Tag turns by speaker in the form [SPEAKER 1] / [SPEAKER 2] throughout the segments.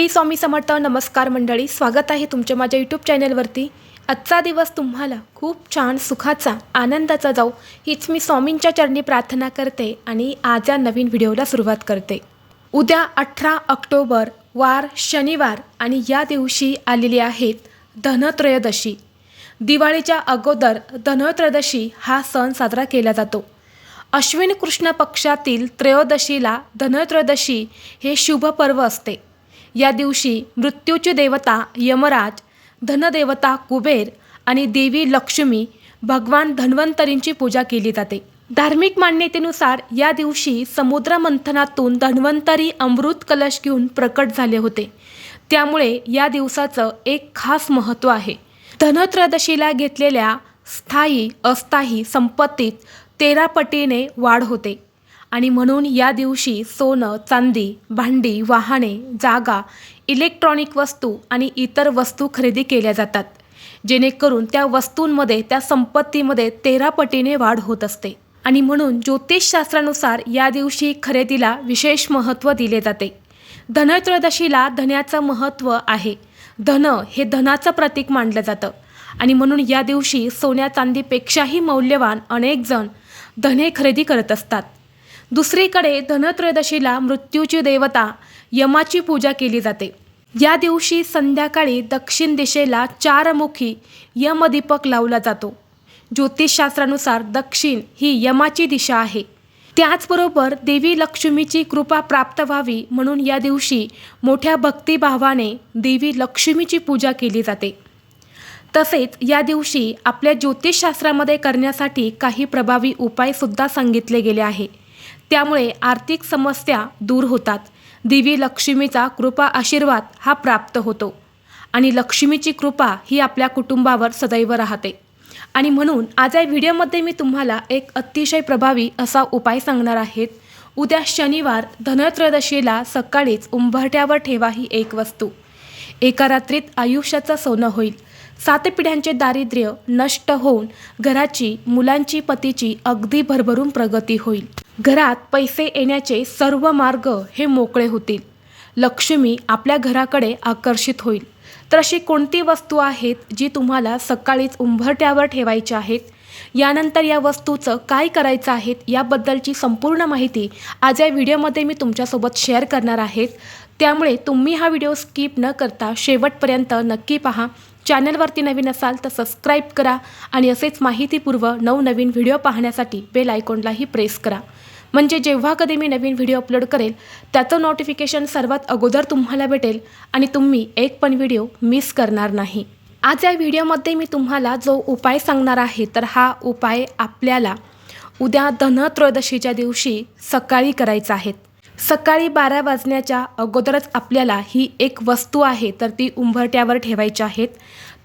[SPEAKER 1] श्री स्वामी समर्थ नमस्कार मंडळी स्वागत आहे तुमच्या माझ्या यूट्यूब चॅनलवरती आजचा दिवस तुम्हाला खूप छान सुखाचा आनंदाचा जाऊ हीच मी स्वामींच्या चरणी प्रार्थना करते आणि आज या नवीन व्हिडिओला सुरुवात करते. उद्या अठरा ऑक्टोबर वार शनिवार आणि या दिवशी आलेली आहेत धनत्रयोदशी. दिवाळीच्या अगोदर धनत्रयोदशी हा सण साजरा केला जातो. अश्विन कृष्ण पक्षातील त्रयोदशीला धनत्रयोदशी हे शुभ पर्व असते. या दिवशी मृत्यूची देवता यमराज धनदेवता कुबेर आणि देवी लक्ष्मी भगवान धन्वंतरींची पूजा केली जाते. धार्मिक मान्यतेनुसार या दिवशी समुद्रमंथनातून धन्वंतरी अमृत कलश घेऊन प्रकट झाले होते. त्यामुळे या दिवसाचं एक खास महत्त्व आहे. धनत्रयोदशीला घेतलेल्या स्थायी अस्थायी संपत्तीत तेरा पटीने वाढ होते. आणि म्हणून या दिवशी सोनं चांदी भांडी वाहने जागा इलेक्ट्रॉनिक वस्तू आणि इतर वस्तू खरेदी केल्या जातात जेणेकरून त्या वस्तूंमध्ये त्या संपत्तीमध्ये तेरा पटीने वाढ होत असते. आणि म्हणून ज्योतिषशास्त्रानुसार या दिवशी खरेदीला विशेष महत्त्व दिले जाते. धनत्रयोदशीला धन्याचं महत्त्व आहे. धन हे धनाचं प्रतीक मानलं जातं. आणि म्हणून या दिवशी सोन्या चांदीपेक्षाही मौल्यवान अनेक जण धने खरेदी करत असतात. दुसरीकडे धनत्रयोदशीला मृत्यूची देवता यमाची पूजा केली जाते. या दिवशी संध्याकाळी दक्षिण दिशेला चारमुखी यमदीपक लावला जातो. ज्योतिषशास्त्रानुसार दक्षिण ही यमाची दिशा आहे. त्याचबरोबर देवी लक्ष्मीची कृपा प्राप्त व्हावी म्हणून या दिवशी मोठ्या भक्तिभावाने देवी लक्ष्मीची पूजा केली जाते. तसेच या दिवशी आपल्या ज्योतिषशास्त्रामध्ये करण्यासाठी काही प्रभावी उपायसुद्धा सांगितले गेले आहे. त्यामुळे आर्थिक समस्या दूर होतात. देवी लक्ष्मीचा कृपा आशीर्वाद हा प्राप्त होतो आणि लक्ष्मीची कृपा ही आपल्या कुटुंबावर सदैव राहते. आणि म्हणून आज या व्हिडिओमध्ये मी तुम्हाला एक अतिशय प्रभावी असा उपाय सांगणार आहेत. उद्या शनिवार धनत्रयोदशीला सकाळीच उंबरठ्यावर ठेवा ही एक वस्तू. एका रात्रीत आयुष्याचं सोनं होईल. सात पिढ्यांचे दारिद्र्य नष्ट होऊन घराची मुलांची पतीची अगदी भरभरून प्रगती होईल. घरात पैसे येण्याचे सर्व मार्ग हे मोकळे होतील. लक्ष्मी आपल्या घराकडे आकर्षित होईल. तर अशी कोणती वस्तू आहेत जी तुम्हाला सकाळीच उंबरट्यावर ठेवायची आहेत? यानंतर या वस्तूचं काय करायचं आहे याबद्दलची संपूर्ण माहिती आज या व्हिडिओमध्ये मी तुमच्यासोबत शेअर करणार आहेत त्यामुळे तुम्ही हा व्हिडिओ स्किप न करता शेवटपर्यंत नक्की पहा. चॅनलवरती नवीन असाल तर सबस्क्राईब करा आणि असेच माहितीपूर्व नवनवीन व्हिडिओ पाहण्यासाठी बेल आयकॉनलाही प्रेस करा. म्हणजे जेव्हा कधी मी नवीन व्हिडिओ अपलोड करेल त्याचं नोटिफिकेशन सर्वात अगोदर तुम्हाला भेटेल आणि तुम्ही एक पण व्हिडिओ मिस करणार नाही. आज या व्हिडिओमध्ये मी तुम्हाला जो उपाय सांगणार आहे तर हा उपाय आपल्याला उद्या धनत्रयोदशीच्या दिवशी सकाळी करायचा आहे. सकाळी बारा वाजण्याच्या अगोदरच आपल्याला ही एक वस्तू आहे तर ती उंबरट्यावर ठेवायची आहेत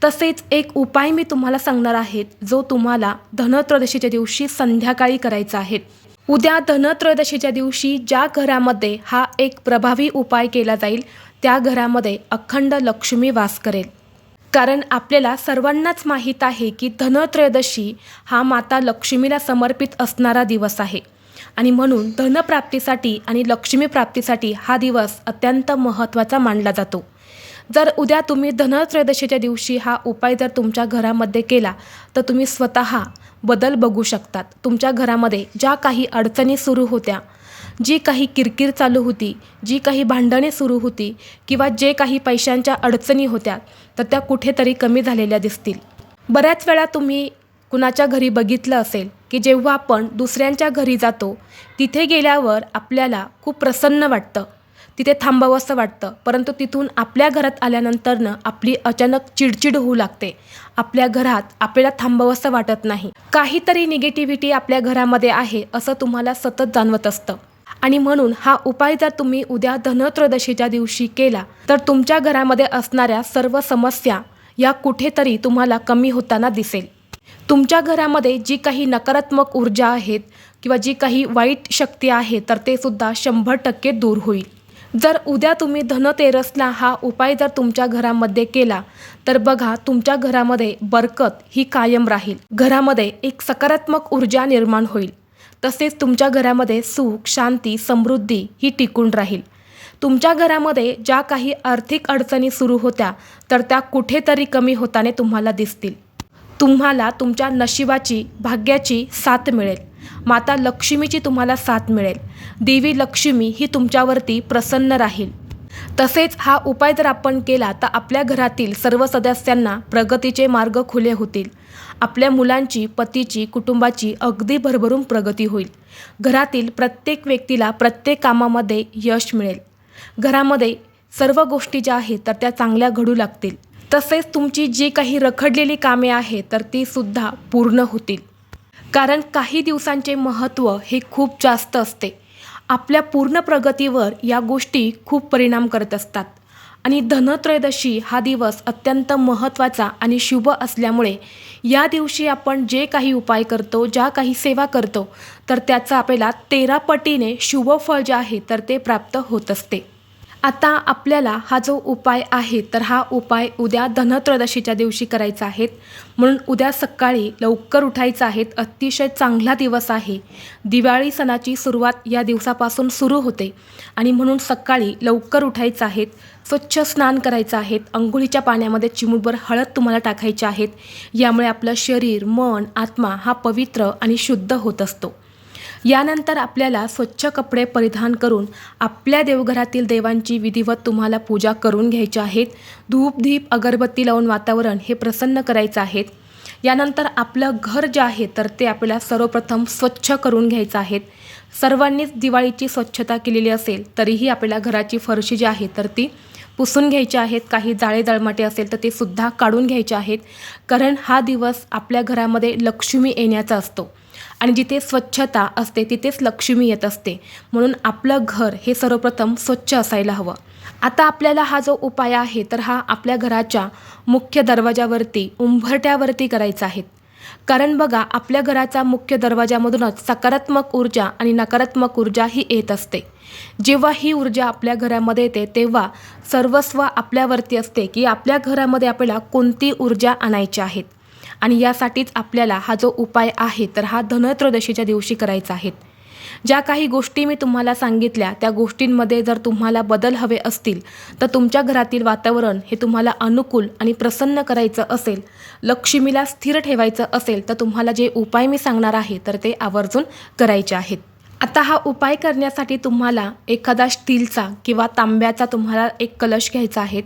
[SPEAKER 1] तसेच एक उपाय मी तुम्हाला सांगणार आहेत जो तुम्हाला धनत्रयोदशीच्या दिवशी संध्याकाळी करायचा आहे. उद्या धनत्रयोदशीच्या दिवशी ज्या घरामध्ये हा एक प्रभावी उपाय केला जाईल त्या घरामध्ये अखंड लक्ष्मी वास करेल. कारण आपल्याला सर्वांनाच माहीत आहे की धनत्रयोदशी हा माता लक्ष्मीला समर्पित असणारा दिवस आहे. आणि म्हणून धनप्राप्तीसाठी आणि लक्ष्मी प्राप्तीसाठी हा दिवस अत्यंत महत्त्वाचा मानला जातो. जर उद्या तुम्ही धनत्रयोदशीच्या दिवशी हा उपाय जर तुमच्या घरामध्ये केला तर तुम्ही स्वतः बदल बघू शकतात. तुमच्या घरामध्ये ज्या काही अडचणी सुरू होत्या जी काही किरकिर चालू होती जी काही भांडणे सुरू होती किंवा जे काही पैशांच्या अडचणी होत्या तर त्या कुठेतरी कमी झालेल्या दिसतील. बऱ्याच वेळा तुम्ही कुणाच्या घरी बघितलं असेल की जेव्हा आपण दुसऱ्यांच्या घरी जातो तिथे गेल्यावर आपल्याला खूप प्रसन्न वाटतं. तिथे थांबावंसं वाटतं. परंतु तिथून आपल्या घरात आल्यानंतरनं आपली अचानक चिडचिड होऊ लागते. आपल्या घरात आपल्याला थांबावंसं वाटत नाही. काहीतरी निगेटिव्हिटी आपल्या घरामध्ये आहे असं तुम्हाला सतत जाणवत असतं. आणि म्हणून हा उपाय जर तुम्ही उद्या धनत्रयोदशीच्या दिवशी केला तर तुमच्या घरामध्ये असणाऱ्या सर्व समस्या या कुठेतरी तुम्हाला कमी होताना दिसेल. तुमच्या घरामध्ये जी काही नकारात्मक ऊर्जा आहेत किंवा जी काही वाईट शक्ती आहे तर ते सुद्धा शंभर टक्के दूर होईल. जर उद्या तुम्ही धनतेरसला हा उपाय जर तुमच्या घरामध्ये केला तर बघा तुमच्या घरामध्ये बरकत ही कायम राहील. घरामध्ये एक सकारात्मक ऊर्जा निर्माण होईल. तसेच तुमच्या घरामध्ये सुख शांती समृद्धी ही टिकून राहील. तुमच्या घरामध्ये ज्या काही आर्थिक अडचणी सुरू होत्या तर त्या कुठेतरी कमी होताने तुम्हाला दिसतील. तुम्हाला तुमच्या नशिबाची भाग्याची साथ मिळेल. माता लक्ष्मीची तुम्हाला साथ मिळेल. देवी लक्ष्मी ही तुमच्यावरती प्रसन्न राहील. तसेच हा उपाय जर आपण केला तर आपल्या घरातील सर्व सदस्यांना प्रगतीचे मार्ग खुले होतील. आपल्या मुलांची पतीची कुटुंबाची अगदी भरभरून प्रगती होईल. घरातील प्रत्येक व्यक्तीला प्रत्येक कामामध्ये यश मिळेल. घरामध्ये सर्व गोष्टी ज्या आहेत तर त्या चांगल्या घडू लागतील. तसेच तुमची जी काही रखडलेली कामे आहेत तर ती सुद्धा पूर्ण होतील. कारण काही दिवसांचे महत्त्व हे खूप जास्त असते. आपल्या पूर्ण प्रगतीवर या गोष्टी खूप परिणाम करत असतात. आणि धनत्रयोदशी हा दिवस अत्यंत महत्त्वाचा आणि शुभ असल्यामुळे या दिवशी आपण जे काही उपाय करतो ज्या काही सेवा करतो तर त्याचा आपल्याला तेरा पटीने शुभ फळ जे आहे तर ते प्राप्त होत असते. आता आपल्याला हा जो उपाय आहे तर हा उपाय उद्या धनत्रयोदशीच्या दिवशी करायचा आहे. म्हणून उद्या सकाळी लवकर उठायचं आहे. अतिशय चांगला दिवस आहे. दिवाळी सणाची सुरुवात या दिवसापासून सुरू होते. आणि म्हणून सकाळी लवकर उठायचं आहेत स्वच्छ स्नान करायचं आहेत अंघोळीच्या पाण्यामध्ये चिमूटभर हळद तुम्हाला टाकायची आहेत यामुळे आपलं शरीर मन आत्मा हा पवित्र आणि शुद्ध होत असतो. यानंतर आपल्याला स्वच्छ कपडे परिधान करून आपल्या देवघरातील देवांची विधिवत तुम्हाला पूजा करून घ्यायची आहेत. धूप धीप अगरबत्ती लावून वातावरण हे प्रसन्न करायचं आहे यानंतर आपलं घर जे आहे तर ते आपल्याला सर्वप्रथम स्वच्छ करून घ्यायचं आहे सर्वांनीच दिवाळीची स्वच्छता केलेली असेल तरीही आपल्याला घराची फरशी जी आहे तर ती पुसून घ्यायची आहेत. काही जाळे जळमाटे असेल तर ते सुद्धा काढून घ्यायचे आहेत. कारण हा दिवस आपल्या घरामध्ये लक्ष्मी येण्याचा असतो. आणि जिथे स्वच्छता असते तिथेच लक्ष्मी येत असते. म्हणून आपलं घर हे सर्वप्रथम स्वच्छ असायला हवं. आता आपल्याला हा जो उपाय आहे तर हा आपल्या घराच्या मुख्य दरवाजावरती उंबरट्यावरती करायचा आहे. कारण बघा आपल्या घराचा मुख्य दरवाजामधूनच सकारात्मक ऊर्जा आणि नकारात्मक ऊर्जा ही येत असते. जेव्हा ही ऊर्जा आपल्या घरामध्ये येते तेव्हा सर्वस्व आपल्यावरती असते की आपल्या घरामध्ये आपल्याला कोणती ऊर्जा आणायची आहेत आणि यासाठीच आपल्याला हा जो उपाय आहे तर हा धनत्रयोदशीच्या दिवशी करायचा आहे. ज्या काही गोष्टी मी तुम्हाला सांगितल्या त्या गोष्टींमध्ये जर तुम्हाला बदल हवे असतील तर तुमच्या घरातील वातावरण हे तुम्हाला अनुकूल आणि प्रसन्न करायचं असेल लक्ष्मीला स्थिर ठेवायचं असेल तर तुम्हाला जे उपाय मी सांगणार आहे तर ते आवर्जून करायचे आहेत. आता हा उपाय करण्यासाठी तुम्हाला एखादा स्टीलचा किंवा तांब्याचा तुम्हाला एक कलश घ्यायचा आहे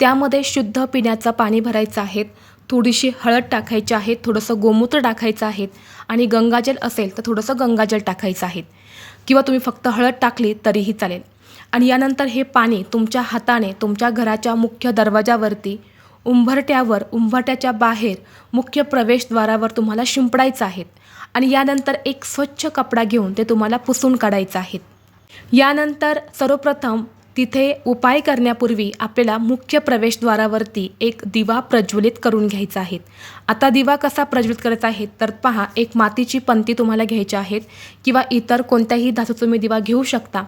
[SPEAKER 1] त्यामध्ये शुद्ध पिण्याचं पाणी भरायचं आहे थोडीशी हळद टाकायची आहे थोडंसं गोमूत्र टाकायचं आहे आणि गंगाजल असेल तर थोडंसं गंगाजल टाकायचं आहे. किंवा तुम्ही फक्त हळद टाकली तरीही चालेल. आणि यानंतर हे पाणी तुमच्या हाताने तुमच्या घराच्या मुख्य दरवाजावरती उंबरट्यावर उंबरट्याच्या बाहेर मुख्य प्रवेशद्वारावर तुम्हाला शिंपडायचं आहे. आणि यानंतर एक स्वच्छ कपडा घेऊन ते तुम्हाला पुसून काढायचं आहे. यानंतर सर्वप्रथम तिथे उपाय करण्यापूर्वी आपल्याला मुख्य प्रवेशद्वारावरती एक दिवा प्रज्वलित करून घ्यायचा आहे. आता दिवा कसा प्रज्वलित करायचा आहे? तर पहा एक मातीची पंती तुम्हाला घ्यायची आहेत किंवा इतर कोणत्याही धातूचा तुम्ही दिवा घेऊ शकता.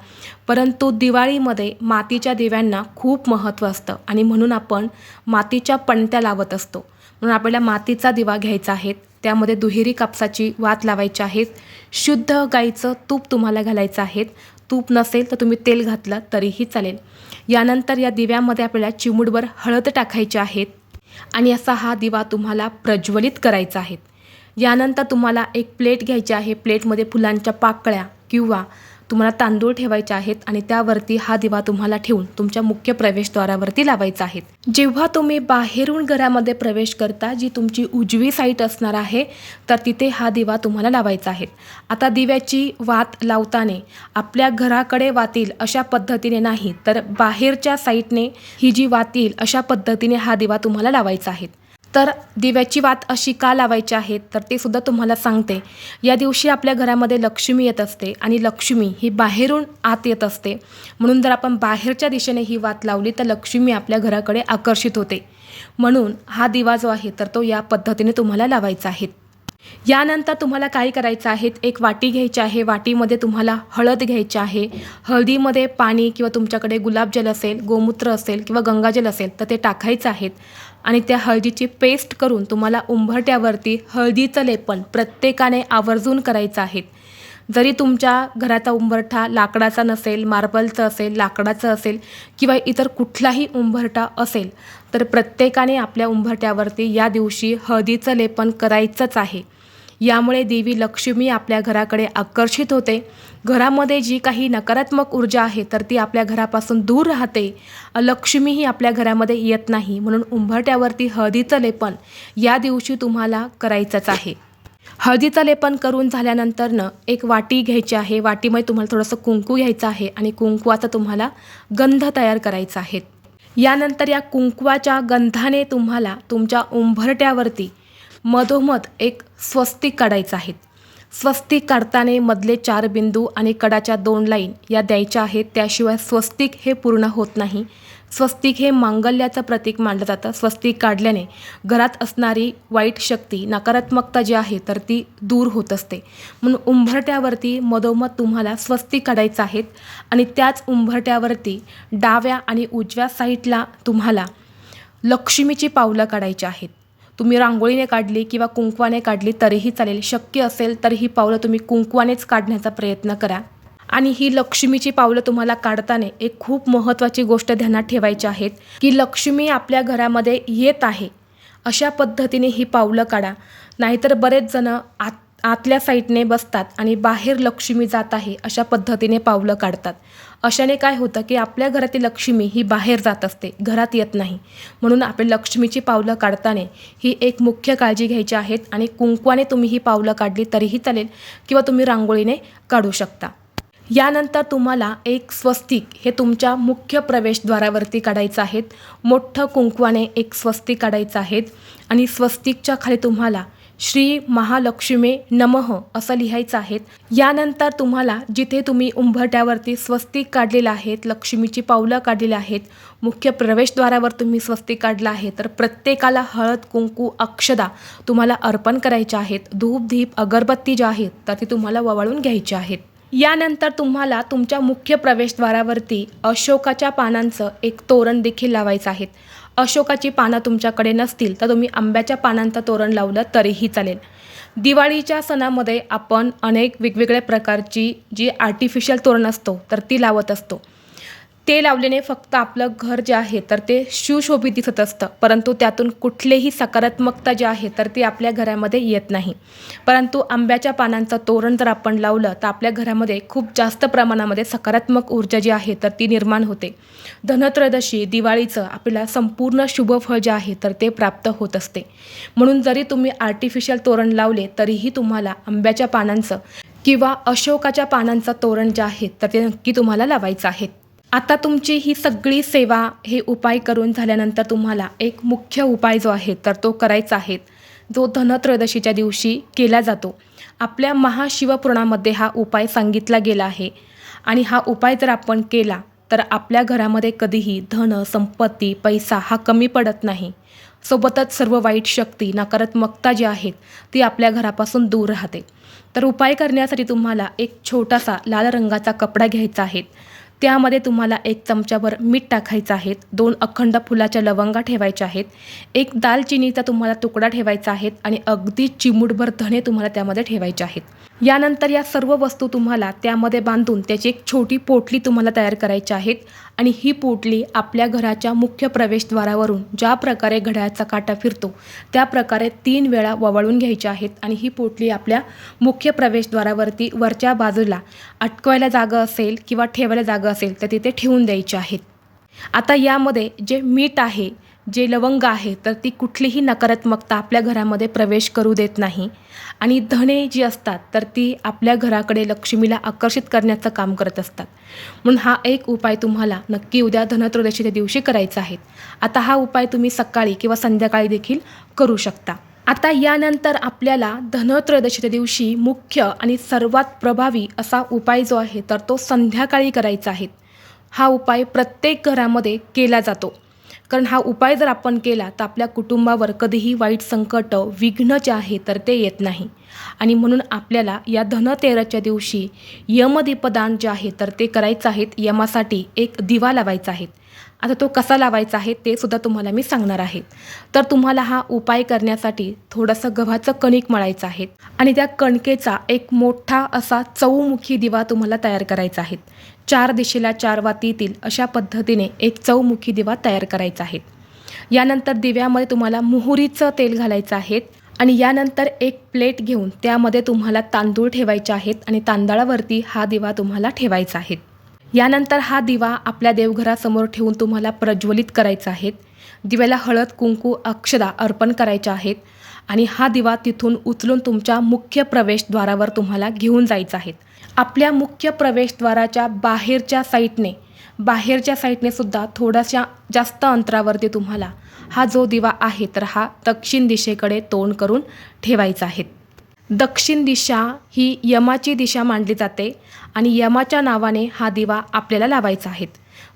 [SPEAKER 1] परंतु दिवाळीमध्ये मातीच्या दिव्यांना खूप महत्त्व असतं आणि म्हणून आपण मातीच्या पणत्या लावत असतो. म्हणून आपल्याला मातीचा दिवा घ्यायचा आहे. त्यामध्ये दुहेरी कापसाची वात लावायची आहेत शुद्ध गाईचं तूप तुम्हाला घालायचं आहे. तूप नसेल तर तुम्ही तेल घातलं तरीही चालेल. यानंतर या दिव्यामध्ये आपल्याला चिमूटभर हळद टाकायची आहेत आणि असा हा दिवा तुम्हाला प्रज्वलित करायचा आहे. यानंतर तुम्हाला एक प्लेट घ्यायची आहे. प्लेटमध्ये फुलांच्या पाकळ्या किंवा तुम्हाला तांदूळ ठेवायचे आहेत आणि त्यावरती हा दिवा तुम्हाला ठेवून तुमच्या मुख्य प्रवेशद्वारावरती लावायचा आहे. जेव्हा तुम्ही बाहेरून घरामध्ये प्रवेश करता जी तुमची उजवी साईट असणार आहे तर तिथे हा दिवा तुम्हाला लावायचा आहे. आता दिव्याची वात लावताना आपल्या घराकडे वातील अशा पद्धतीने नाही तर बाहेरच्या साईटने ही जी वातील अशा पद्धतीने हा दिवा तुम्हाला लावायचा आहे. तर दिव्याची वात अशी का लावायची आहे? तर ते सुद्धा तुम्हाला सांगते. या दिवशी आपल्या घरामध्ये लक्ष्मी येत असते आणि लक्ष्मी ही बाहेरून आत येत असते. म्हणून जर आपण बाहेरच्या दिशेने ही वात लावली तर लक्ष्मी आपल्या घराकडे आकर्षित होते. म्हणून हा दिवा जो आहे तर तो या पद्धतीने तुम्हाला लावायचा आहे. यानंतर तुम्हाला काय करायचं आहे? एक वाटी घ्यायची आहे. वाटीमध्ये तुम्हाला हळद घ्यायची आहे. हळदीमध्ये पाणी किंवा तुमच्याकडे गुलाबजल असेल गोमूत्र असेल किंवा गंगाजल असेल तर ते टाकायचं आहेत आणि त्या हळदीची पेस्ट करून तुम्हाला उंबरट्यावरती हळदीचं लेपन प्रत्येकाने आवर्जून करायचं आहे. जरी तुमच्या घराचा उंबरठा लाकडाचा नसेल मार्बलचं असेल लाकडाचं असेल किंवा इतर कुठलाही उंबरठा असेल तर प्रत्येकाने आपल्या उंबरठ्यावरती या दिवशी हळदीचं लेपन करायचंच आहे. यामुळे देवी लक्ष्मी आपल्या घराकडे आकर्षित होते. घरामध्ये जी काही नकारात्मक ऊर्जा आहे तर ती आपल्या घरापासून दूर राहते. लक्ष्मीही आपल्या घरामध्ये येत नाही म्हणून उंबरट्यावरती हळदीचं लेपन या दिवशी तुम्हाला करायचंच आहे. हळदीचं लेपन करून झाल्यानंतरनं एक वाटी घ्यायची आहे. वाटीमध्ये तुम्हाला थोडंसं कुंकू घ्यायचं आहे आणि कुंकवाचा तुम्हाला गंध तयार करायचा आहे. यानंतर या कुंकवाच्या गंधाने तुम्हाला तुमच्या उंबरट्यावरती मधोमध एक स्वस्तिक काढायचं आहे स्वस्तिक काढताना मधले चार बिंदू आणि कडाच्या दोन लाईन या द्यायच्या आहेत. त्याशिवाय स्वस्तिक हे पूर्ण होत नाही. स्वस्तिक हे मांगल्याचं प्रतीक मानलं जातं. स्वस्तिक काढल्याने घरात असणारी वाईट शक्ती नकारात्मकता जी आहे तर ती दूर होत असते. म्हणून उंबरट्यावरती मधोमध तुम्हाला स्वस्तिक काढायचं आहेत आणि त्याच उंबरट्यावरती डाव्या आणि उजव्या साईडला तुम्हाला लक्ष्मीची पावलं काढायची आहेत. तुम्ही रांगोळीने काढली किंवा कुंकवाने काढली तरीही चालेल. शक्य असेल तर ही पावलं तुम्ही कुंकवानेच काढण्याचा प्रयत्न करा. आणि ही लक्ष्मीची पावलं तुम्हाला काढताना एक खूप महत्त्वाची गोष्ट ध्यानात ठेवायची आहेत की लक्ष्मी आपल्या घरामध्ये येत आहे. अशा पद्धतीने ही पावलं काढा. नाहीतर बरेच जण आत आतल्या साईडने बसतात आणि बाहेर लक्ष्मी जात आहे अशा पद्धतीने पावलं काढतात. अशाने काय होतं की आपल्या घरातील लक्ष्मी ही बाहेर जात असते घरात येत नाही. म्हणून आपल्या लक्ष्मीची पावलं काढताना ही एक मुख्य काळजी घ्यायची आहेत आणि कुंकवाने तुम्ही ही पावलं काढली तरीही चालेल किंवा तुम्ही रांगोळीने काढू शकता. यानंतर तुम्हाला एक स्वस्तिक हे तुमच्या मुख्य प्रवेशद्वारावरती काढायचं आहेत. मोठं कुंकवाने एक स्वस्तिक काढायचं आहेत आणि स्वस्तिकच्या खाली तुम्हाला श्री महालक्ष्मी नमः असं लिहायचं आहे. यानंतर तुम्हाला जिथे तुम्ही उंबरट्यावरती स्वस्तिक काढलेलं आहेत लक्ष्मीची पावलं काढलेली आहेत मुख्य प्रवेशद्वारावर तुम्ही स्वस्तिक काढलं आहे तर प्रत्येकाला हळद कुंकू अक्षदा तुम्हाला अर्पण करायच्या आहेत. धूप धीप अगरबत्ती ज्या आहेत तर ती तुम्हाला ववाळून घ्यायच्या आहेत. यानंतर तुम्हाला तुमच्या मुख्य प्रवेशद्वारावरती अशोकाच्या पानांचं एक तोरण देखील लावायचं आहे. अशोकाची पानं तुमच्याकडे नसतील तर तुम्ही आंब्याच्या पानांचं तोरण लावलं तरीही चालेल. दिवाळीच्या सणामध्ये आपण अनेक वेगवेगळ्या प्रकारची जी आर्टिफिशियल तोरण असतो तर ती लावत असतो. ते लावल्याने फक्त आपलं घर जे आहे तर ते सुशोभित दिसत असतं. परंतु त्यातून कुठलेही सकारात्मकता जी आहे तर ती आपल्या घरामध्ये येत नाही. परंतु आंब्याच्या पानांचं तोरण जर आपण लावलं तर आपल्या घरामध्ये खूप जास्त प्रमाणामध्ये सकारात्मक ऊर्जा जी आहे तर ती निर्माण होते. धनत्रयोदशी दिवाळीचं आपल्याला संपूर्ण शुभफळ जे आहे तर ते प्राप्त होत असते. म्हणून जरी तुम्ही आर्टिफिशियल तोरण लावले तरीही तुम्हाला आंब्याच्या पानांचं किंवा अशोकाच्या पानांचं तोरण जे आहे तर ते नक्की तुम्हाला लावायचं आहे. आता तुमची ही सगळी सेवा हे उपाय करून झाल्यानंतर तुम्हाला एक मुख्य उपाय जो आहे तर तो करायचा आहे. जो धनत्रयोदशीच्या दिवशी केला जातो. आपल्या महाशिवपुराणामध्ये हा उपाय सांगितला गेला आहे. आणि हा उपाय जर आपण केला तर आपल्या घरामध्ये कधीही धन संपत्ती पैसा हा कमी पडत नाही. सोबतच सर्व वाईट शक्ती नकारात्मकता जी आहेत ती आपल्या घरापासून दूर राहते. तर उपाय करण्यासाठी तुम्हाला एक छोटासा लाल रंगाचा कपडा घ्यायचा आहे. त्यामध्ये तुम्हाला एक चमच्याभर मीठ टाकायचं आहे दोन अखंड फुलाच्या लवंगा ठेवायच्या आहेत एक दालचिनीचा तुम्हाला तुकडा ठेवायचा आहे आणि अगदी चिमूटभर धणे तुम्हाला त्यामध्ये ठेवायचे आहेत. यानंतर या सर्व वस्तू तुम्हाला त्यामध्ये बांधून त्याची एक छोटी पोटली तुम्हाला तयार करायची आहेत आणि ही पोटली आपल्या घराच्या मुख्य प्रवेशद्वारावरून ज्या प्रकारे घड्याळाचा काटा फिरतो त्या प्रकारे तीन वेळा ववळून घ्यायच्या आहेत आणि ही पोटली आपल्या मुख्य प्रवेशद्वारावरती वरच्या बाजूला अटकवायला जागा असेल किंवा ठेवायला जागा असेल तर तिथे ठेवून द्यायचे आहेत. आता यामध्ये जे मीठ आहे जे लवंग आहे तर ती कुठलीही नकारात्मकता आपल्या घरामध्ये प्रवेश करू देत नाही. आणि धने जी असतात तर ती आपल्या घराकडे लक्ष्मीला आकर्षित करण्याचं काम करत असतात. म्हणून हा एक उपाय तुम्हाला नक्की उद्या धनत्रयोदशीच्या दिवशी करायचा आहे. आता हा उपाय तुम्ही सकाळी किंवा संध्याकाळी देखील करू शकता. आता यानंतर आपल्याला धनत्रयोदशीच्या दिवशी मुख्य आणि सर्वात प्रभावी असा उपाय जो आहे तर तो संध्याकाळी करायचा आहे. हा उपाय प्रत्येक घरामध्ये केला जातो. कारण हा उपाय जर आपण केला तर आपल्या कुटुंबावर कधीही वाईट संकट विघ्न जे आहे तर ते येत नाही. आणि म्हणून आपल्याला या धनतेराच्या दिवशी यमदीपदान जे आहे तर ते करायचं आहेत यमासाठी एक दिवा लावायचा आहे. आता तो कसा लावायचा आहे ते सुद्धा तुम्हाला मी सांगणार आहे. तर तुम्हाला हा उपाय करण्यासाठी थोडंसं गव्हाचं कणिक मळायचं आहे आणि त्या कणकेचा एक मोठा असा चौमुखी दिवा तुम्हाला तयार करायचा आहे. चार दिशेला चार वाती येतील अशा पद्धतीने एक चौमुखी दिवा तयार करायचा आहे. यानंतर दिव्यामध्ये तुम्हाला मोहरीचं तेल घालायचं आहे आणि यानंतर एक प्लेट घेऊन त्यामध्ये तुम्हाला तांदूळ ठेवायचे आहेत आणि तांदळावरती हा दिवा तुम्हाला ठेवायचा आहे. यानंतर हा दिवा आपल्या देवघरासमोर ठेवून तुम्हाला प्रज्वलित करायचा आहे. दिव्याला हळद कुंकू अक्षदा अर्पण करायच्या आहेत आणि हा दिवा तिथून उचलून तुमच्या मुख्य प्रवेशद्वारावर तुम्हाला घेऊन जायचा आहे. आपल्या मुख्य प्रवेशद्वाराच्या बाहेरच्या साईटने बाहेरच्या साईडने सुद्धा थोड्याशा जास्त अंतरावरती तुम्हाला हा जो दिवा आहे तर हा दक्षिण दिशेकडे तोंड करून ठेवायचा आहे. दक्षिण दिशा ही यमाची दिशा मानली जाते आणि यमाच्या नावाने हा दिवा आपल्याला लावायचा आहे.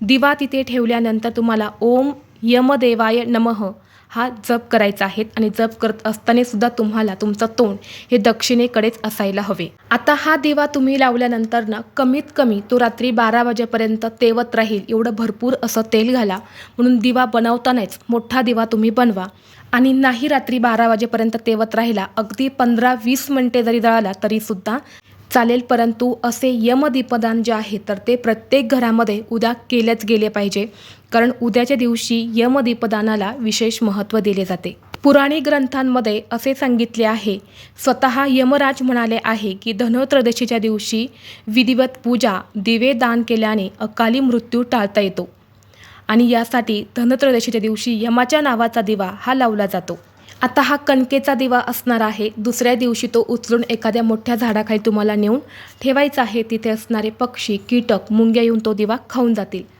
[SPEAKER 1] दिवा तिथे ठेवल्यानंतर तुम्हाला ओम यमदेवाय नमः हा जप करायचा आहे आणि जप करत असताना सुद्धा तुम्हाला तुमचं तोंड हे दक्षिणेकडेच असायला हवे. आता हा दिवा तुम्ही लावल्यानंतर ना कमीत कमी तो रात्री बारा वाजेपर्यंत तेवत राहील. एवढं भरपूर असं तेल घाला. म्हणून दिवा बनवतानाच मोठा दिवा तुम्ही बनवा. आणि नाही रात्री बारा वाजेपर्यंत तेवत राहिला अगदी पंधरा वीस मिनटे जरी जळाला तरीसुद्धा चालेल. परंतु असे यमदीपदान जे आहे तर ते प्रत्येक घरामध्ये उद्या केलेच गेले पाहिजे. कारण उद्याच्या दिवशी यमदीपदानाला विशेष महत्त्व दिले जाते. पुराणी ग्रंथांमध्ये असे सांगितले आहे स्वतः यमराज म्हणाले आहे की धनोत्रयोदशीच्या दिवशी विधिवत पूजा दिवे दान केल्याने अकाली मृत्यू टाळता येतो. आणि यासाठी धनत्रदशीच्या दिवशी यमाच्या नावाचा दिवा हा लावला जातो. आता हा कणकेचा दिवा असणार आहे. दुसऱ्या दिवशी तो उचलून एखाद्या मोठ्या झाडाखाली तुम्हाला नेऊन ठेवायचा आहे. तिथे असणारे पक्षी कीटक मुंग्या येऊन तो दिवा खाऊन जातील.